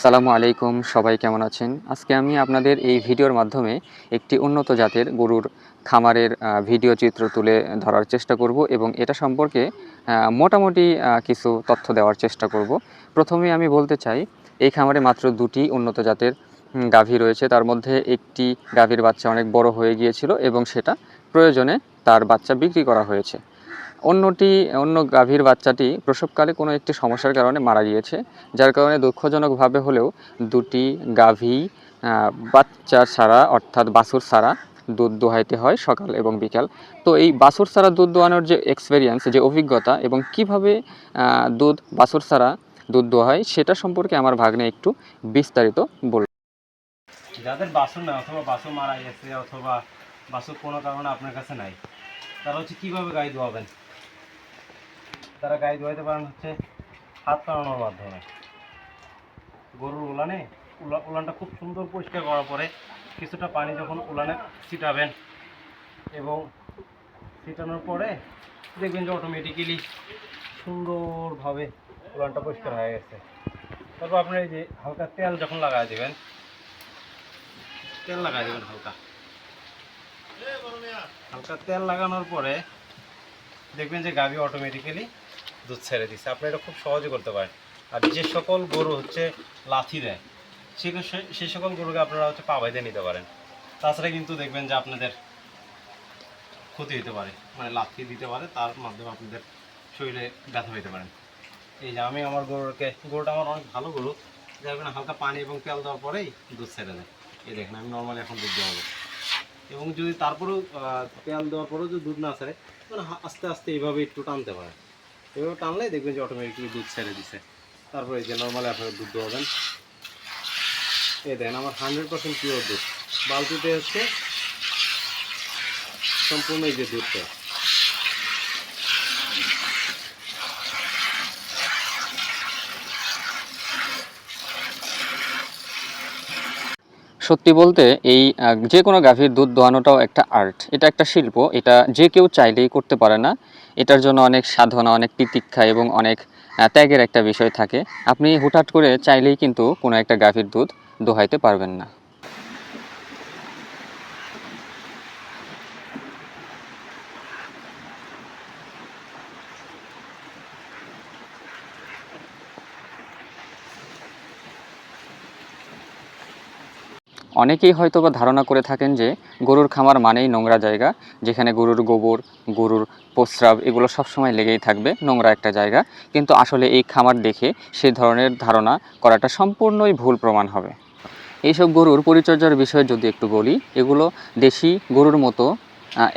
সালামু আলাইকুম, সবাই কেমন আছেন? আজকে আমি আপনাদের এই ভিডিওর মাধ্যমে একটি উন্নত জাতের গরুর খামারের ভিডিও চিত্র তুলে ধরার চেষ্টা করব এবং এটা সম্পর্কে মোটামুটি কিছু তথ্য দেওয়ার চেষ্টা করব। প্রথমে আমি বলতে চাই, এই খামারে মাত্র দুটি উন্নত জাতের গাভী রয়েছে। তার মধ্যে একটি গাভীর বাচ্চা অনেক বড় হয়ে গিয়েছিল এবং সেটা প্রয়োজনে তার বাচ্চা বিক্রি করা হয়েছে। অন্যটি, অন্য গাভীর বাচ্চাটি প্রসবকালে কোনো একটি সমস্যার কারণে মারা গিয়েছে, যার কারণে দুঃখজনকভাবে হলেও দুটি গাভী বাচ্চা ছাড়া অর্থাৎ বাছুর ছাড়া দুধ দোহাইতে হয় সকাল এবং বিকাল। তো এই বাছুর ছাড়া দুধ দোয়ানোর যে এক্সপেরিয়েন্স যে অভিজ্ঞতা এবং কীভাবে দুধ, বাছুর ছাড়া দুধ দোহায়, সেটা সম্পর্কে আমার ভাগ্নে একটু বিস্তারিত বল যাদের বাসন নাই অথবা বাসন মারা গেছে অথবা বাসন কোনো কারণে আপনার কাছে নাই, তারা হচ্ছে কীভাবে গাই ধোয়াবেন তারা গায়ে ধোয়াইতে পারেন হচ্ছে হাত টানানোর মাধ্যমে। গরুর উলানে, উলা, উলানটা খুব সুন্দর পরিষ্কার করার পরে কিছুটা পানি যখন উলানে ছিটাবেন এবং ছিটানোর পরে দেখবেন যে অটোমেটিক্যালি সুন্দরভাবে উলানটা পরিষ্কার হয়ে গেছে। তারপর আপনার এই যে হালকা তেল যখন লাগাই দেবেন, তেল লাগাই দেবেন হালকা। হালকা তেল লাগানোর পরে দেখবেন যে গাভী অটোমেটিক্যালি দুধ ছেড়ে দিচ্ছে আপনি এটা খুব সহজে করতে পারেন। আর যে সকল গরু হচ্ছে লাথি দেয়, সে সকল গরুকে আপনারা হচ্ছে পা বাইতে নিতে পারেন। তাছাড়া কিন্তু দেখবেন যে আপনাদের ক্ষতি হতে পারে মানে লাথি দিতে পারে, তার মাধ্যমে আপনাদের শরীরে ব্যথা হইতে পারেন এই যে আমি আমার গরুকে গরুটা আমার অনেক ভালো গরু। দেখবেন হালকা পানি এবং তেল দেওয়ার পরেই দুধ ছেড়ে দেয়। এই দেখেন, আমি নর্মালি এখন দুধ দেওয়াবো এবং যদি তারপরেও তেল দেওয়ার পরেও যদি দুধ না ছাড়ে আস্তে আস্তে এইভাবে একটু টানতে পারে এভাবে টানলে দেখবেন যে অটোমেটিকলি দুধ ছেড়ে দিছে। তারপরে এই যে নর্মালি আপনারা দুধ দেওয়াবেন। এ দেন, আমার হান্ড্রেড পার্সেন্ট পিওর দুধ। বালতিতে হচ্ছে সম্পূর্ণ এই যে দুধটা। সত্যি বলতে এই যে কোনো গাভীর দুধ দোয়ানোটাও একটা আর্ট। এটা একটা শিল্প, এটা যে কেউ চাইলেই করতে পারে না। এটার জন্য অনেক সাধনা, অনেক তিতিক্ষা এবং অনেক ত্যাগের একটা বিষয় থাকে। আপনি হুটহাট করে চাইলেই কিন্তু কোনো একটা গাভীর দুধ দোহাইতে পারবেন না। অনেকেই হয়তো বা ধারণা করে থাকেন যে গরুর খামার মানেই নোংরা জায়গা, যেখানে গরুর গোবর, গরুর প্রস্রাব এগুলো সবসময় লেগেই থাকবে, নোংরা একটা জায়গা। কিন্তু আসলে এই খামার দেখে সেই ধরনের ধারণা করাটা সম্পূর্ণই ভুল প্রমাণ হবে। এইসব গরুর পরিচর্যার বিষয়ে যদি একটু বলি, এগুলো দেশি গরুর মতো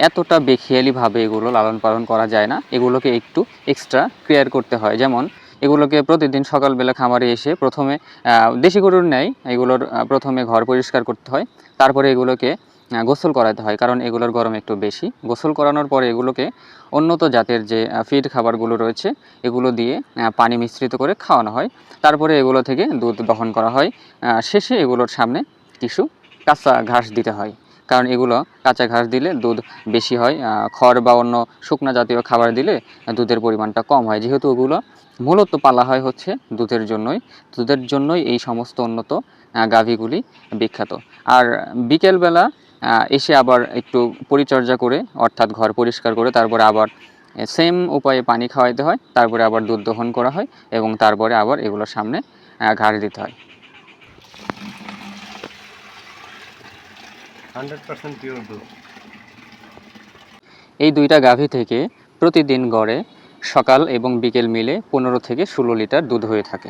এতটা বেখিয়ালিভাবে এগুলো লালন পালন করা যায় না। এগুলোকে একটু এক্সট্রা কেয়ার করতে হয়। যেমন এগুলোকে প্রতিদিন সকালবেলা খামারে এসে প্রথমে দেশি গরুর ন্যায় এগুলোর প্রথমে ঘর পরিষ্কার করতে হয়। তারপরে এগুলোকে গোসল করাতে হয়, কারণ এগুলোর গরম একটু বেশি। গোসল করানোর পরে এগুলোকে উন্নত জাতের যে ফিড খাবারগুলো রয়েছে, এগুলো দিয়ে পানি মিশ্রিত করে খাওয়ানো হয়। তারপরে এগুলো থেকে দুধ দহন করা হয়। শেষে এগুলোর সামনে কিছু কাঁচা ঘাস দিতে হয়। কারণ এগুলো কাঁচা ঘাস দিলে দুধ বেশি হয়। খড় বা অন্য শুকনা জাতীয় খাবার দিলে দুধের পরিমাণটা কম হয়। যেহেতু ওগুলো মূলত পালা হয় হচ্ছে দুধের জন্যই। দুধের জন্যই এই সমস্ত উন্নত গাভীগুলি বিখ্যাত। আর বিকেলবেলা এসে আবার একটু পরিচর্যা করে অর্থাৎ ঘর পরিষ্কার করে তারপরে আবার সেম উপায়ে পানি খাওয়াইতে হয় তারপরে আবার দুধ দহন করা হয় এবং তারপরে আবার এগুলোর সামনে ঘাড় দিতে হয়। এই দুইটা গাভী থেকে প্রতিদিন গড়ে সকাল এবং বিকেল মিলে পনেরো থেকে ষোলো লিটার দুধ হয়ে থাকে।